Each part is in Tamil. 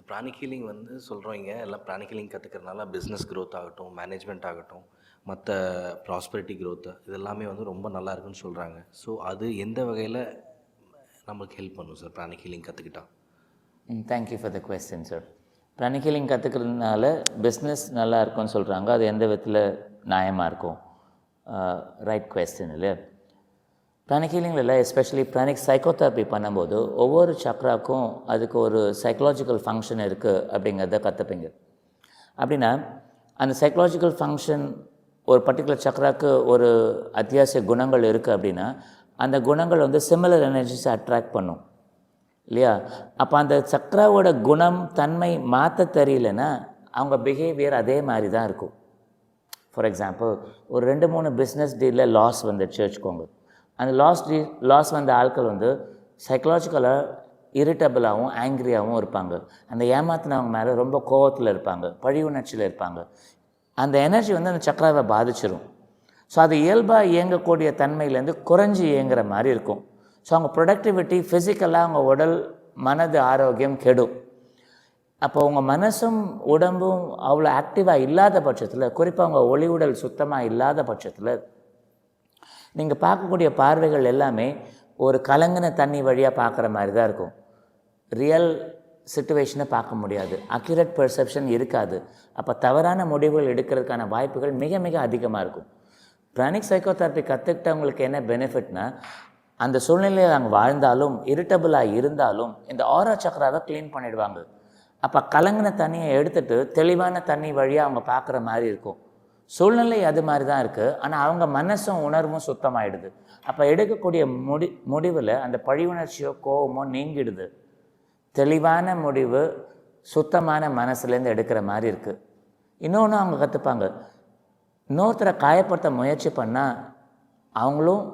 ஸோ பிராணிக் ஹீலிங் வந்து சொல்கிறவங்க எல்லாம் பிராணிக் ஹீலிங் கற்றுக்கிறதுனால பிஸ்னஸ் க்ரோத் ஆகட்டும் மேனேஜ்மெண்ட் ஆகட்டும் மற்ற ப்ராஸ்பரிட்டி க்ரோத்து இதெல்லாமே வந்து ரொம்ப நல்லா இருக்குன்னு சொல்கிறாங்க ஸோ அது எந்த வகையில் நம்மளுக்கு ஹெல்ப் பண்ணும் சார் பிராணிக் ஹீலிங் கற்றுக்கிட்டா thank you for the question sir pranic கற்றுக்கிறதுனால business நல்லா இருக்கும்னு சொல்கிறாங்க அது எந்த விதத்தில் நியாயமாக இருக்கும்? ரைட் கொஸ்டின் இல்லையா? ப்ரானிக் ஹீலிங்கில் எஸ்பெஷலி ப்ரானிக் சைக்கோதெரப்பி பண்ணும்போது ஒவ்வொரு சக்ராக்கும் அதுக்கு ஒரு சைக்கலாஜிக்கல் ஃபங்க்ஷன் இருக்குது அப்படிங்கிறத கற்றுப்பீங்க அப்படின்னா அந்த சைக்கலாஜிக்கல் ஃபங்க்ஷன் ஒரு பர்டிகுலர் சக்ராக்கு ஒரு அத்தியாவசிய குணங்கள் இருக்குது அப்படின்னா அந்த குணங்கள் வந்து சிமிலர் எனர்ஜிஸை அட்ராக்ட் பண்ணும். இல்லையா? அப்போ அந்த சக்ராவோட குணம் தன்மை மாற்ற தெரியலன்னா அவங்க பிஹேவியர் அதே மாதிரி தான் இருக்கும். ஃபார் எக்ஸாம்பிள் ஒரு ரெண்டு மூணு பிஸ்னஸ் டீலில் லாஸ் வந்துடுச்சு வச்சுக்கோங்க. அந்த லாஸ் டீ லாஸ் வந்த ஆட்கள் வந்து சைக்கலாஜிக்கலாக இரிட்டபிளாகவும் ஆங்க்ரியாகவும் இருப்பாங்க. அந்த ஏமாத்தினவங்க மேலே ரொம்ப கோவத்தில் இருப்பாங்க பழி உணர்ச்சியில் இருப்பாங்க. அந்த எனர்ஜி வந்து அந்த சக்கராவை பாதிச்சிடும் ஸோ அது இயல்பாக இயங்கக்கூடிய தன்மையிலேருந்து குறைஞ்சி இயங்குற மாதிரி இருக்கும். ஸோ அவங்க ப்ரொடக்டிவிட்டி ஃபிசிக்கலாக அவங்க உடல் மனது ஆரோக்கியம் கெடும். அப்போ உங்கள் மனசும் உடம்பும் அவ்வளோ ஆக்டிவாக இல்லாத பட்சத்தில் குறிப்பாக உங்கள் ஒளி உடல் சுத்தமாக இல்லாத பட்சத்தில் நீங்கள் பார்க்கக்கூடிய பார்வைகள் எல்லாமே ஒரு கலங்கின தண்ணி வழியாக பார்க்குற மாதிரி தான் இருக்கும். ரியல் சுச்சுவேஷனை பார்க்க முடியாது. அக்யூரேட் பெர்செப்ஷன் இருக்காது. அப்போ தவறான முடிவுகள் எடுக்கிறதுக்கான வாய்ப்புகள் மிக மிக அதிகமாக இருக்கும். பிராணிக் சைக்கோதெரப்பி கற்றுக்கிட்டவங்களுக்கு என்ன பெனிஃபிட்னா அந்த சூழ்நிலையில் அவங்க வாழ்ந்தாலும் இரிட்டபிளாக இருந்தாலும் இந்த ஆரா சக்கராவை க்ளீன் பண்ணிடுவாங்க. அப்போ கலங்கின தண்ணியை எடுத்துட்டு தெளிவான தண்ணி வழியாக அவங்க பார்க்குற மாதிரி இருக்கும். சூழ்நிலை அது மாதிரி தான் இருக்குது ஆனால் அவங்க மனசும் உணர்வும் சுத்தமாயிடுது. அப்போ எடுக்கக்கூடிய முடி முடிவில் அந்த பழி உணர்ச்சியோ கோவமோ நீங்கிடுது. தெளிவான முடிவு சுத்தமான மனசுலேருந்து எடுக்கிற மாதிரி இருக்குது இன்னொன்று அவங்க கற்றுப்பாங்க இன்னொருத்தரை காயப்படுத்த முயற்சி பண்ணால் அவங்களும்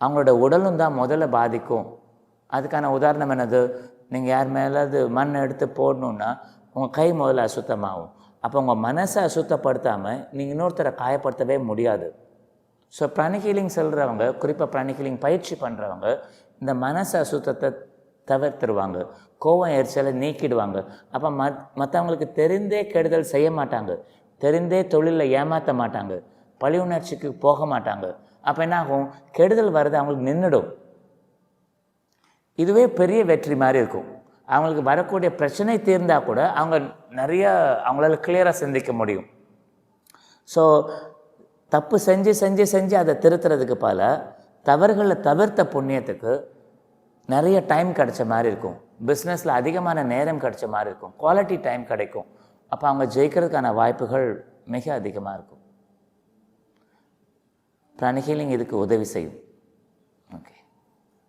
அவங்களோட உடலும் தான் முதல்ல பாதிக்கும். அதுக்கான உதாரணம் என்னது? நீங்கள் யார் மேலாவது மண் எடுத்து போடணுன்னா உங்கள் கை முதல்ல அசுத்தமாகும். அப்போ உங்கள் மனசை அசுத்தப்படுத்தாமல் நீங்கள் இன்னொருத்தரை காயப்படுத்தவே முடியாது. ஸோ ப்ராணிக் செல்கிறவங்க குறிப்பாக ப்ராணிக் பயிற்சி பண்ணுறவங்க இந்த மனசு அசுத்தத்தை தவிர்த்துருவாங்க. கோவம் எரிச்சலை நீக்கிடுவாங்க. அப்போ மத் மற்றவங்களுக்கு தெரிந்தே கெடுதல் செய்ய மாட்டாங்க. தெரிந்தே தொழிலில் ஏமாற்ற மாட்டாங்க. பழி உணர்ச்சிக்கு போக மாட்டாங்க. அப்போ என்ன ஆகும் கெடுதல் வர்றது அவங்களுக்கு நின்றுடும் இதுவே பெரிய வெற்றி மாதிரி இருக்கும். அவங்களுக்கு வரக்கூடிய பிரச்சனை தீர்ந்தால் கூட அவங்க நிறையா அவங்களால கிளியராக சிந்திக்க முடியும். ஸோ தப்பு செஞ்சு செஞ்சு செஞ்சு அதை திருத்துறதுக்கு பல தவறுகளை தவிர்த்த புண்ணியத்துக்கு நிறைய டைம் கிடைச்ச மாதிரி இருக்கும். பிஸ்னஸில் அதிகமான நேரம் கிடைச்ச மாதிரி இருக்கும். குவாலிட்டி டைம் கிடைக்கும். அப்போ அவங்க ஜெயிக்கிறதுக்கான வாய்ப்புகள் மிக அதிகமாக இருக்கும். பிராணிஹீலிங் இதுக்கு உதவி செய்யும்.